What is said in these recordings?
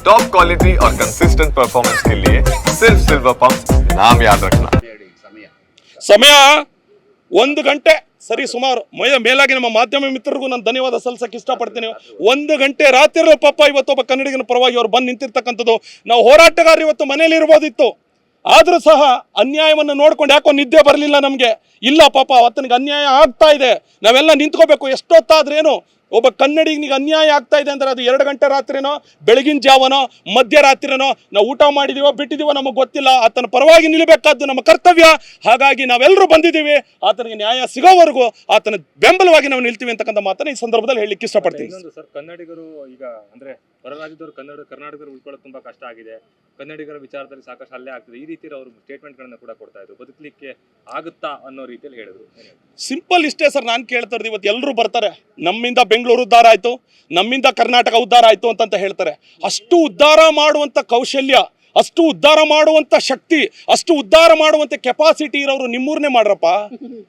Top quality और consistent performance के लिए सिर्फ सिल्वर पंप नाम याद रखना ಸಮಯ ಒಂದು ಗಂಟೆ ಸರಿ ಸುಮಾರು ಮೇ ಮೇಲಾಗಿ ನಮ್ಮ ಮಾಧ್ಯಮ ಮಿತ್ರರಿಗೂ ನಾನು ಧನ್ಯವಾದ ಸಲ್ಲಿಸಕ್ಕೆ ಇಷ್ಟಪಡ್ತೀನಿ ಒಂದು ಗಂಟೆ ರಾತ್ರಿ ಪಾಪ ಇವತ್ತೊಬ್ಬ ಕನ್ನಡಿಗನ ಪರವಾಗಿ ಅವ್ರು ಬಂದು ನಿಂತಿರ್ತಕ್ಕಂಥದ್ದು ನಾವು ಹೋರಾಟಗಾರರು ಇವತ್ತು ಮನೇಲಿ ಇರ್ಬೋದಿತ್ತು ಆದರೂ ಸಹ ಅನ್ಯಾಯವನ್ನು ನೋಡ್ಕೊಂಡು ಯಾಕೋ ನಿದ್ದೆ ಬರಲಿಲ್ಲ ನಮಗೆ ಇಲ್ಲ ಪಾಪ ಆತನಿಗೆ ಅನ್ಯಾಯ ಆಗ್ತಾ ಇದೆ ನಾವೆಲ್ಲ ನಿಂತ್ಕೋಬೇಕು ಎಷ್ಟೊತ್ತಾದ್ರೇನು ಒಬ್ಬ ಕನ್ನಡಿಗನಿಗೆ ಅನ್ಯಾಯ ಆಗ್ತಾ ಇದೆ ಅಂದ್ರೆ ಅದು ಎರಡು ಗಂಟೆ ರಾತ್ರಿನೋ ಬೆಳಗಿನ ಜಾವನೋ ಮಧ್ಯರಾತ್ರಿನೋ ನಾವು ಊಟ ಮಾಡಿದೀವೋ ಬಿಟ್ಟಿದೀವೋ ನಮಗೆ ಗೊತ್ತಿಲ್ಲ. ಆತನ ಪರವಾಗಿ ನಿಲ್ಲಬೇಕಾದ್ದು ನಮ್ಮ ಕರ್ತವ್ಯ. ಹಾಗಾಗಿ ನಾವೆಲ್ಲರೂ ಬಂದಿದ್ದೀವಿ. ಆತನಿಗೆ ನ್ಯಾಯ ಸಿಗೋವರೆಗೂ ಆತನ ಬೆಂಬಲವಾಗಿ ನಾವು ನಿಲ್ತೀವಿ ಅಂತಕ್ಕಂಥ ಮಾತನ್ನ ಈ ಸಂದರ್ಭದಲ್ಲಿ ಹೇಳಲಿಕ್ಕೆ ಇಷ್ಟಪಡ್ತೀನಿ. ಸರ್ ಕನ್ನಡಿಗರು ಈಗ ಅಂದ್ರೆ ಹೊರ ರಾಜ್ಯದವರು ಕನ್ನಡ ಕರ್ನಾಟಕದವರು ಉಳ್ಕೊಳ್ಳೋದು ತುಂಬಾ ಕಷ್ಟ ಆಗಿದೆ. ಕನ್ನಡಿಗರ ವಿಚಾರದಲ್ಲಿ ಸಾಕಷ್ಟು ಅಲ್ಲೇ ಆಗ್ತದೆ. ಈ ರೀತಿ ಅವರು ಸ್ಟೇಟ್ಮೆಂಟ್ಗಳನ್ನ ಕೂಡ ಕೊಡ್ತಾ ಇದ್ರು. ಬದುಕಲಿಕ್ಕೆ ಆಗುತ್ತಾ ಅನ್ನೋ ರೀತಿಯಲ್ಲಿ ಹೇಳಿದ್ರು. ಸಿಂಪಲ್ ಇಷ್ಟೇ ಸರ್ ನಾನು ಕೇಳ್ತಾ ಇರೋದು ಇವತ್ತು ಎಲ್ಲರೂ ಬರ್ತಾರೆ. ನಮ್ಮಿಂದ ಬೆಂಗಳೂರು ಉದ್ಧಾರ ಆಯಿತು ನಮ್ಮಿಂದ ಕರ್ನಾಟಕ ಉದ್ಧಾರ ಆಯಿತು ಅಂತಂತ ಹೇಳ್ತಾರೆ. ಅಷ್ಟು ಉದ್ಧಾರ ಮಾಡುವಂಥ ಕೌಶಲ್ಯ ಅಷ್ಟು ಉದ್ಧಾರ ಮಾಡುವಂಥ ಶಕ್ತಿ, ಅಷ್ಟು ಉದ್ಧಾರ ಮಾಡುವಂಥ ಕೆಪಾಸಿಟಿ ಇರೋರು ನಿಮ್ಮೂರ್ನೇ ಮಾಡ್ರಪ್ಪ.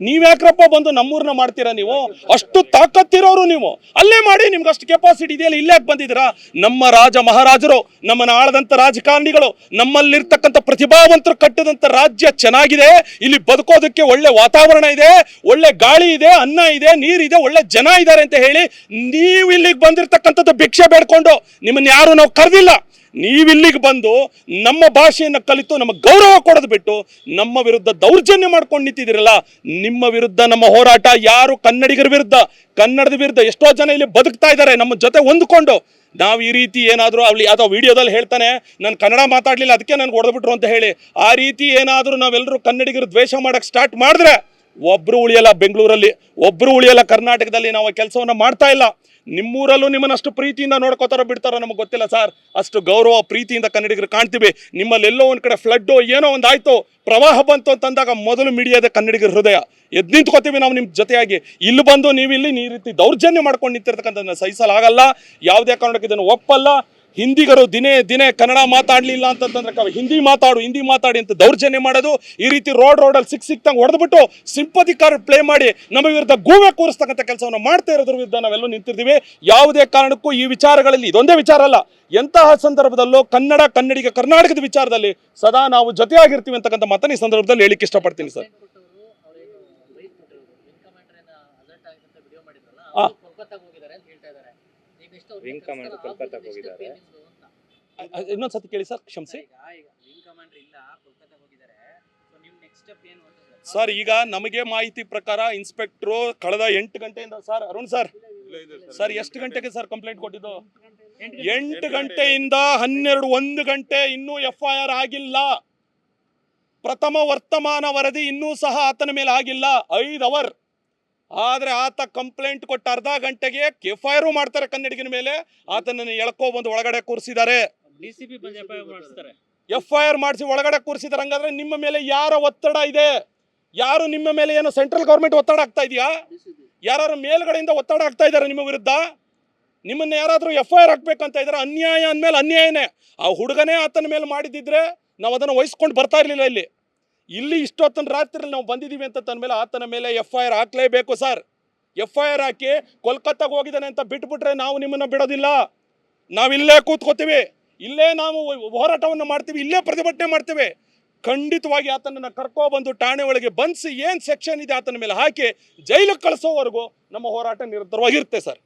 ನೀವ್ಯಾಕ್ರಪ್ಪ ಬಂದು ನಮ್ಮೂರ್ನ ಮಾಡ್ತೀರಾ ನೀವು? ಅಷ್ಟು ತಾಕತ್ತಿರೋರು ನೀವು. ಅಲ್ಲೇ ಮಾಡಿ ನಿಮ್ಗೆ ಅಷ್ಟು ಕೆಪಾಸಿಟಿ ಇದೆಯಲ್ಲ, ಇಲ್ಲೇ ಬಂದಿದ್ದೀರಾ? ನಮ್ಮ ರಾಜ ಮಹಾರಾಜರು, ನಮ್ಮನ್ನ ಆಳದಂತ ರಾಜಕಾರಣಿಗಳು, ನಮ್ಮಲ್ಲಿರ್ತಕ್ಕಂಥ ಪ್ರತಿಭಾವಂತರು ಕಟ್ಟಿದಂಥ ರಾಜ್ಯ ಚೆನ್ನಾಗಿದೆ. ಇಲ್ಲಿ ಬದುಕೋದಕ್ಕೆ ಒಳ್ಳೆ ವಾತಾವರಣ ಇದೆ, ಒಳ್ಳೆ ಗಾಳಿ ಇದೆ, ಅನ್ನ ಇದೆ ನೀರಿದೆ ಒಳ್ಳೆ ಜನ ಇದ್ದಾರೆ ಅಂತ ಹೇಳಿ ನೀವು ಇಲ್ಲಿಗೆ ಬಂದಿರತಕ್ಕಂಥದ್ದು ಭಿಕ್ಷೆ ಬೇಡ್ಕೊಂಡು ನಿಮ್ಮನ್ನ ಯಾರು ನಾವು ಕರೆದಿಲ್ಲ. ನೀವಿಲ್ಲಿಗೆ ಬಂದು ನಮ್ಮ ಭಾಷೆಯನ್ನು ಕಲಿತು ನಮಗೆ ಗೌರವ ಕೊಡೋದು ಬಿಟ್ಟು ನಮ್ಮ ವಿರುದ್ಧ ದೌರ್ಜನ್ಯ ಮಾಡ್ಕೊಂಡು ನಿಂತಿದ್ದೀರಲ್ಲ, ನಿಮ್ಮ ವಿರುದ್ಧ ನಮ್ಮ ಹೋರಾಟ, ಯಾರು ಕನ್ನಡಿಗರ ವಿರುದ್ಧ, ಕನ್ನಡದ ವಿರುದ್ಧ ಎಷ್ಟೋ ಜನ ಇಲ್ಲಿ ಬದುಕ್ತಾ ಇದ್ದಾರೆ, ನಮ್ಮ ಜೊತೆ ಹೊಂದ್ಕೊಂಡು. ನಾವು ಈ ರೀತಿ ಏನಾದರೂ ಅಲ್ಲಿ ಯಾವುದೋ ವಿಡಿಯೋದಲ್ಲಿ ಹೇಳ್ತಾನೆ, ನಾನು ಕನ್ನಡ ಮಾತಾಡಲಿಲ್ಲ, ಅದಕ್ಕೆ ನನಗೆ ಹೊಡೆದ್ಬಿಟ್ರು ಅಂತ ಹೇಳಿ. ಆ ರೀತಿ ಏನಾದರೂ ನಾವೆಲ್ಲರೂ ಕನ್ನಡಿಗರು ದ್ವೇಷ ಮಾಡೋಕ್ಕೆ ಸ್ಟಾರ್ಟ್ ಮಾಡಿದ್ರೆ ಒಬ್ಬರು ಉಳಿಯಲ್ಲ ಬೆಂಗಳೂರಲ್ಲಿ ಒಬ್ಬರು ಉಳಿಯಲ್ಲ ಕರ್ನಾಟಕದಲ್ಲಿ, ನಾವು ಕೆಲಸವನ್ನು ಮಾಡ್ತಾ ಇಲ್ಲ. ನಿಮ್ಮೂರಲ್ಲೂ ನಿಮ್ಮನ್ನು ಅಷ್ಟು ಪ್ರೀತಿಯಿಂದ ನೋಡ್ಕೋತಾರೋ ಬಿಡ್ತಾರೋ ನಮಗೆ ಗೊತ್ತಿಲ್ಲ ಸರ್. ಅಷ್ಟು ಗೌರವ, ಪ್ರೀತಿಯಿಂದ ಕನ್ನಡಿಗರು ಕಾಣ್ತೀವಿ. ನಿಮ್ಮಲ್ಲೆಲ್ಲೋ ಒಂದು ಕಡೆ ಫ್ಲಡ್ಡು ಏನೋ ಒಂದು ಆಯಿತು ಪ್ರವಾಹ ಬಂತು ಅಂತಂದಾಗ ಮೊದಲು ಮಿಡಿಯೋದೆ ಕನ್ನಡಿಗರ ಹೃದಯ. ಎದ್ದು ನಿಂತ್ಕೋತೀವಿ ನಾವು ನಿಮ್ಮ ಜೊತೆಯಾಗಿ. ಇಲ್ಲಿ ಬಂದು ನೀವು ಇಲ್ಲಿ ಈ ರೀತಿ ದೌರ್ಜನ್ಯ ಮಾಡ್ಕೊಂಡು ನಿಂತಿರ್ತಕ್ಕಂಥದ್ದನ್ನ ಸಹಿಸಲಾಗಲ್ಲ. ಯಾವುದೇ ಕಾರಣಕ್ಕೆ ಇದನ್ನು ಒಪ್ಪಲ್ಲ. ಹಿಂದಿಗರು ದಿನೇ ದಿನೇ ಕನ್ನಡ ಮಾತಾಡಲಿಲ್ಲ ಅಂತಂದ್ರೆ ಹಿಂದಿ ಮಾತಾಡು ಹಿಂದಿ ಮಾತಾಡಿ ಅಂತ ದೌರ್ಜನ್ಯ ಮಾಡೋದು ಈ ರೀತಿ ರೋಡ್ ರೋಡಲ್ಲಿ ಸಿಕ್ ಸಿಕ್ತಂಗೆ ಹೊಡೆದ್ಬಿಟ್ಟು ಸಿಂಪತಿ ಕಾರ್ಡ್ ಪ್ಲೇ ಮಾಡಿ ನಮ್ಮ ವಿರುದ್ಧ ಗೂವೆ ಕೂರಿಸ್ತಕ್ಕಂಥ ಕೆಲಸವನ್ನು ಮಾಡ್ತಾ ಇರೋದ್ರ ವಿರುದ್ಧ ನಾವೆಲ್ಲೂ ನಿಂತಿದ್ದೀವಿ ಯಾವುದೇ ಕಾರಣಕ್ಕೂ ಈ ವಿಚಾರಗಳಲ್ಲಿ ಇದೊಂದೇ ವಿಚಾರ ಅಲ್ಲ ಎಂತಹ ಸಂದರ್ಭದಲ್ಲೂ ಕನ್ನಡ ಕನ್ನಡಿಗ ಕರ್ನಾಟಕದ ವಿಚಾರದಲ್ಲಿ ಸದಾ ನಾವು ಜೊತೆಯಾಗಿರ್ತೀವಿ ಅಂತಕ್ಕಂಥ ಮಾತನ್ನ ಈ ಸಂದರ್ಭದಲ್ಲಿ ಹೇಳಿಕ್ಕೆ ಇಷ್ಟಪಡ್ತೀನಿ ಸರ್. ಆ. Wing ಕಮಾಂಡರ್ ಕೋಲ್ಕತ್ತಾಗ್ ಹೋಗಿದ್ದಾರೆ. ಇನ್ನೊಂದು ಸತಿ ಕೇಳಿ ಸರ್ ಕ್ಷಮಿಸಿ. ಸರ್ ಈಗ ನಮಗೆ ಮಾಹಿತಿ ಪ್ರಕಾರ ಇನ್ಸ್ಪೆಕ್ಟ್ರು ಕಳೆದ ಎಂಟು ಗಂಟೆಯಿಂದ ಸರ್ ಅರುಣ್ ಸರ್. ಸರ್. ಎಷ್ಟು ಗಂಟೆಗೆ ಸರ್ ಕಂಪ್ಲೇಂಟ್ ಕೊಟ್ಟಿದ್ದು? ಎಂಟು ಗಂಟೆಯಿಂದ ಹನ್ನೆರಡು ಒಂದು ಗಂಟೆ ಇನ್ನೂ ಎಫ್ ಐ ಆರ್ ಆಗಿಲ್ಲ. ಪ್ರಥಮ ವರ್ತಮಾನ ವರದಿ ಇನ್ನೂ ಸಹ ಆತನ ಮೇಲೆ ಆಗಿಲ್ಲ. ಐದು ಅವರ್ ಆದ್ರೆ ಆತ ಕಂಪ್ಲೇಂಟ್ ಕೊಟ್ಟ ಅರ್ಧ ಗಂಟೆಗೆ ಎಫ್ ಐ ಆರ್ ಮಾಡ್ತಾರೆ ಕನ್ನಡಿಗಿನ ಮೇಲೆ. ಆತನನ್ನು ಎಳ್ಕೊ ಬಂದು ಒಳಗಡೆ ಕೂರಿಸಿದ್ದಾರೆ. I R F I R ಮಾಡಿಸಿ ಒಳಗಡೆ ಕೂರಿಸಿದಾರೆ ಹಂಗಾದ್ರೆ ನಿಮ್ಮ ಮೇಲೆ ಯಾರ ಒತ್ತಡ ಇದೆ? ಯಾರು ನಿಮ್ಮ ಮೇಲೆ ಏನು ಸೆಂಟ್ರಲ್ ಗೌರ್ಮೆಂಟ್ ಒತ್ತಡ ಆಗ್ತಾ ಇದೆಯಾ? ಯಾರು ಮೇಲ್ಗಡೆಯಿಂದ ಒತ್ತಡ ಆಗ್ತಾ ಇದ್ದಾರೆ ನಿಮ್ಮ ವಿರುದ್ಧ? ನಿಮ್ಮನ್ನ ಯಾರಾದರೂ ಎಫ್ ಐ ಆರ್ ಹಾಕ್ಬೇಕಂತ ಇದ್ದಾರೆ ಅನ್ಯಾಯ ಅಂದಮೇಲೆ ಅನ್ಯಾಯನೇ. ಆ ಹುಡುಗನೇ ಆತನ ಮೇಲೆ ಮಾಡಿದ್ದಿದ್ರೆ ನಾವು ಅದನ್ನು ವಹಿಸ್ಕೊಂಡು ಬರ್ತಾ ಇರಲಿಲ್ಲ ಇಲ್ಲಿ. ಇಲ್ಲಿ ಇಷ್ಟೊತ್ತನ ರಾತ್ರಿ ನಾವು ಬಂದಿದ್ದೀವಿ ಅಂತ ತನ್ನ ಮೇಲೆ ಆತನ ಮೇಲೆ ಎಫ್ ಐ ಆರ್ ಹಾಕಲೇಬೇಕು ಸರ್. ಎಫ್ ಐ ಆರ್ ಹಾಕಿ ಕೋಲ್ಕತ್ತಾಗ ಹೋಗಿದ್ದಾನೆ ಅಂತ ಬಿಟ್ಬಿಟ್ರೆ ನಾವು ನಿಮ್ಮನ್ನು ಬಿಡೋದಿಲ್ಲ. ನಾವಿಲ್ಲೇ ಕೂತ್ಕೋತೀವಿ. ಇಲ್ಲೇ ನಾವು ಹೋರಾಟವನ್ನು ಮಾಡ್ತೀವಿ. ಇಲ್ಲೇ ಪ್ರತಿಭಟನೆ ಮಾಡ್ತೀವಿ. ಖಂಡಿತವಾಗಿ ಆತನನ್ನು ಕರ್ಕೊಬಂದು ಠಾಣೆ ಒಳಗೆ ಬಂಧಿಸಿ ಏನು ಸೆಕ್ಷನ್ ಇದೆ ಆತನ ಮೇಲೆ ಹಾಕಿ ಜೈಲಿಗೆ ಕಳಿಸೋವರೆಗೂ ನಮ್ಮ ಹೋರಾಟ ನಿರಂತರವಾಗಿರುತ್ತೆ ಸರ್.